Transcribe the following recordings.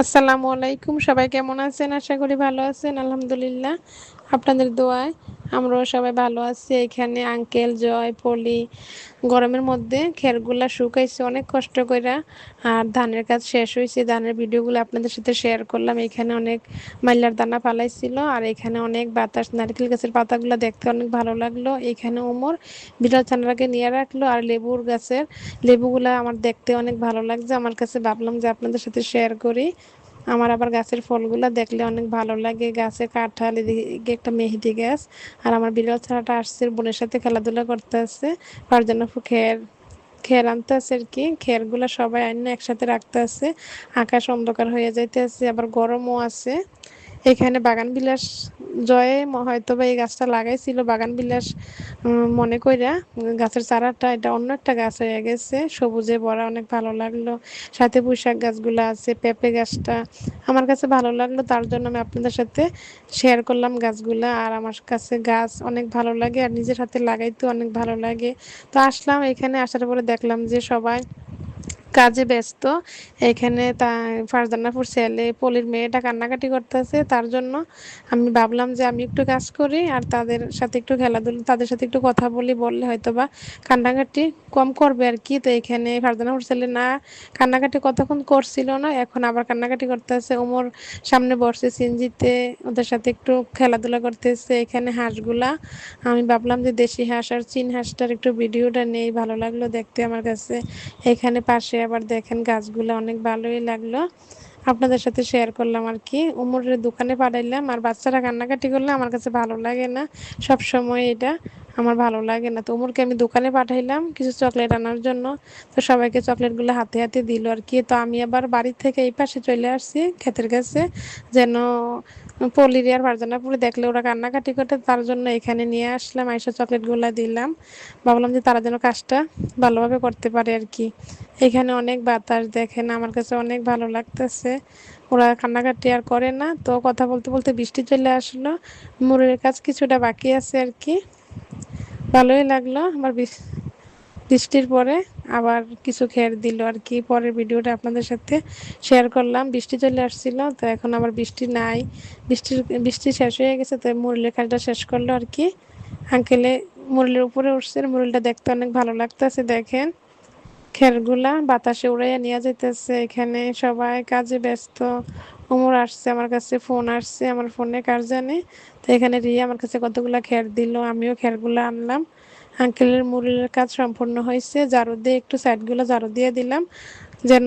আসসালামু আলাইকুম। সবাই কেমন আছেন? আশা করি ভালো আছেন আলহামদুলিল্লাহ। আপনাদের দোয়ায় আমরাও সবাই ভালো আছি। এখানে আঙ্কেল, জয়, পলি গরমের মধ্যে খেরগুলা শুকাইছে, অনেক কষ্ট করে আর ধানের কাজ শেষ হয়েছে ধানের ভিডিওগুলো আপনাদের সাথে শেয়ার করলাম। এখানে অনেক মাইলার দানা পালাইছিল আর এখানে অনেক বাতাস, নারকেল গাছের পাতাগুলো দেখতে অনেক ভালো লাগল। এখানে ওমর বিড়াল ছানাটাকে নিয়ে রাখল আর লেবুর গাছের লেবুগুলো আমার দেখতে অনেক ভালো লাগছে। আমার কাছে ভাবলাম যে আপনাদের সাথে শেয়ার করি। আমার আবার গাছের ফলগুলো দেখলে অনেক ভালো লাগে। গাছে কাঁঠাল, এদিকে একটা মেহেদি গাছ আর আমার বিড়াল ছাড়াটা আসছে বোনের সাথে খেলাধুলা করতে আসছে জন্য খের খের আনতে আছে আর কি। খেরগুলো সবাই আইন একসাথে রাখতে আছে আকাশ অন্ধকার হয়ে যাইতে আছে আবার গরমও আছে। এখানে বাগান বিলাস জয়ে হয়তো বা এই গাছটা লাগাইছিল, বাগান বিলাস মনে কইরা, গাছের চারাটা, এটা অন্য একটা গাছ হয়ে গেছে, সবুজে ভরা, অনেক ভালো লাগল। সাথে পুঁইশাক গাছগুলো আছে, পেঁপে গাছটা, আমার কাছে ভালো লাগল, তার জন্য আমি আপনাদের সাথে শেয়ার করলাম গাছগুলা, আর আমার কাছে গাছ অনেক ভালো লাগে, আর নিজের হাতে লাগাইতে অনেক ভালো লাগে। তো আসলাম এখানে, আসার পরে দেখলাম যে সবাই কাজে ব্যস্ত। এখানে তা ফারজানাপুর ছেলে পলির মেয়েটা কান্নাকাটি করতেছে, তার জন্য আমি ভাবলাম যে আমি একটু কাজ করি আর তাদের সাথে একটু খেলাধুলা, তাদের সাথে একটু কথা বলি, বললে হয়তো বা কান্নাকাটি কম করবে আর কি। তো এখানে ফারজানাপুর ছেলে না কান্নাকাটি কতক্ষণ করছিল না, এখন আবার কান্নাকাটি করতেছে। ওমর সামনে বসছে সিনজিতে, ওদের সাথে একটু খেলাধুলা করতেছে। এখানে হাঁসগুলা, আমি ভাবলাম যে দেশি হাঁস আর চীন হাঁসটার একটু ভিডিওটা নেই, ভালো লাগল দেখতে আমার কাছে। এখানে পাশে আবার দেখেন গাছগুলো অনেক ভালোই লাগল। আপনাদের সাথে শেয়ার করলাম আর কি। উমরের দোকানে পাঠাইলাম আর বাচ্চারা কান্নাকাটি করলে আমার কাছে ভালো লাগে না। সব সময় এটা আমার ভালো লাগে না। তো উমরকে আমি দোকানে পাঠাইলাম কিছু চকলেট আনার জন্য। তো সবাইকে চকলেটগুলো হাতে হাতে দিল আর কি। তো আমি আবার বাড়ির থেকে এই পাশে চলে আসছি, ক্ষেতের কাছে। যেন পলিরিয়ার ফারজানাপুরে দেখলে ওরা কান্নাকাটি করতে, তার জন্য এখানে নিয়ে আসলাম, আইসা চকলেটগুলো দিলাম। ভাবলাম যে তারা যেন কাজটা ভালোভাবে করতে পারে আর কি। এখানে অনেক বাতাস দেখেন, আমার কাছে অনেক ভালো লাগতেছে। ওরা কান্নাকাটি আর করে না, তো কথা বলতে বলতে বৃষ্টি চলে আসলো। মুরের কাজ কিছুটা বাকি আছে আর কি। ভালোই লাগল আমার বৃষ্টির পরে। আবার কিছু খের দিল আর কি। পরের ভিডিওটা আপনাদের সাথে শেয়ার করলাম। বৃষ্টি চলে আসছিল, তো এখন আবার বৃষ্টি নাই। বৃষ্টির বৃষ্টি শেষ হয়ে গেছে, তো মুরলির কাজটা শেষ করল আর কি। আঙ্কেলে মুরলির উপরে উঠছে, মুরলিটা দেখতে অনেক ভালো লাগতেছে, দেখেন। খেরগুলা বাতাসে উড়াইয়া নিয়ে যেতেছে এখানে। সবাই কাজে ব্যস্ত। উমর আসছে, আমার কাছে ফোন আসছে, আমার ফোনে কার জানে। তো এখানে রিয়া আমার কাছে কতগুলা খের দিল, আমিও খেরগুলো আনলাম। আঙ্কেলের মুরলির কাজ সম্পূর্ণ হয়েছে। ঝাড়ু দিয়ে একটু সাইডগুলো ঝাড়ু দিয়ে দিলাম, যেন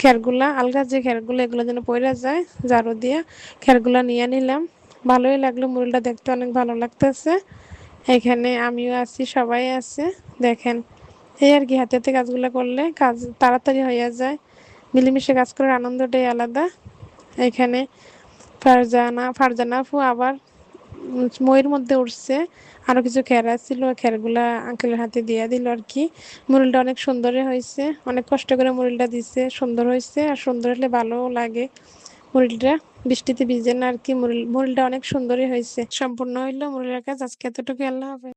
খেরগুলা, আলগা যে খেরগুলো, এগুলো যেন পড়ে যায়, ঝাড়ু দিয়ে খেরগুলা নিয়ে নিলাম। ভালোই লাগল মুরলিটা দেখতে, অনেক ভালো লাগতেছে। এখানে আমিও আছি, সবাই আছে, দেখেন। এই আর কি, হাতে হাতে কাজগুলো করলে কাজ তাড়াতাড়ি হয়ে যায়। মিলেমিশে কাজ করার আনন্দটাই আলাদা। এখানে ফারজানা ফারজানা ফু আবার মইয়ের মধ্যে উঠছে আরও কিছু খেরা ছিল খেরগুলা আঙ্কেলের হাতে দিয়ে দিল আর কি। মুরুলটা অনেক সুন্দরই হয়েছে, অনেক কষ্ট করে মুরুলটা দিছে, সুন্দর হয়েছে আর সুন্দর হলে ভালো লাগে মুরুলটা। বৃষ্টিতে ভিজে না আর কি, মুরুল মুরুলটা অনেক সুন্দরই হয়েছে। সম্পূর্ণ হইল মুরুলের কাজ। আজকে এতটুকু আল্লাহ হবে